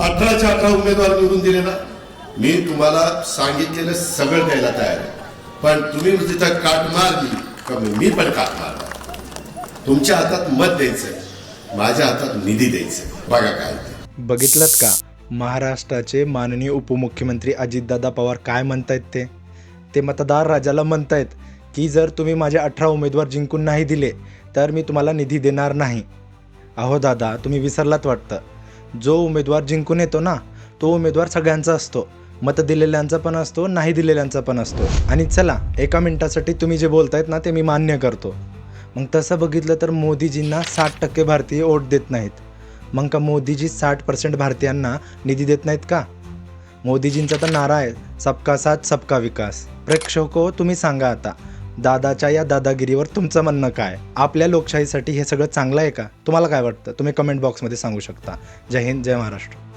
अठराच्या अठरा उमेदवार निवडून दिले ना. मी तुम्हाला सांगितलेलं सगळं द्यायला तयार आहे. पण तुम्ही म्हणजे तिथं काट मारली का मी पण काट मारणार? तुमच्या हातात मत द्यायचं माझ्या हातात निधी द्यायचं बघा काय बघितलं का? महाराष्ट्राचे माननीय उपमुख्यमंत्री अजितदादा पवार काय म्हणतायत ते? ते मतदार राजाला म्हणतायत की जर तुम्ही माझे अठरा उमेदवार जिंकून नाही दिले तर मी तुम्हाला निधी देणार नाही. अहो दादा तुम्ही विसरलात वाटतं. जो उमेदवार जिंकून येतो ना तो उमेदवार सगळ्यांचा असतो. मत दिलेल्यांचा पण असतो नाही दिलेल्यांचा पण असतो. आणि चला एका मिनिटासाठी तुम्ही जे बोलतायत ना ते मी मान्य करतो. मग तसं बघितलं तर मोदीजींना साठ टक्के भारतीय वोट देत नाहीत. मग का मोदीजी साठ पर्सेंट भारतीयांना निधी देत नाहीत का? मोदीजींचा तर नारा आहे सबका साथ सबका विकास. प्रेक्षको तुम्ही सांगा आता. दादाच्या या दादागिरीवर तुमचं म्हणणं काय? आपल्या लोकशाहीसाठी हे सगळं चांगलं आहे का? तुम्हाला काय वाटतं? तुम्ही कमेंट बॉक्समध्ये सांगू शकता. जय हिंद जय महाराष्ट्र.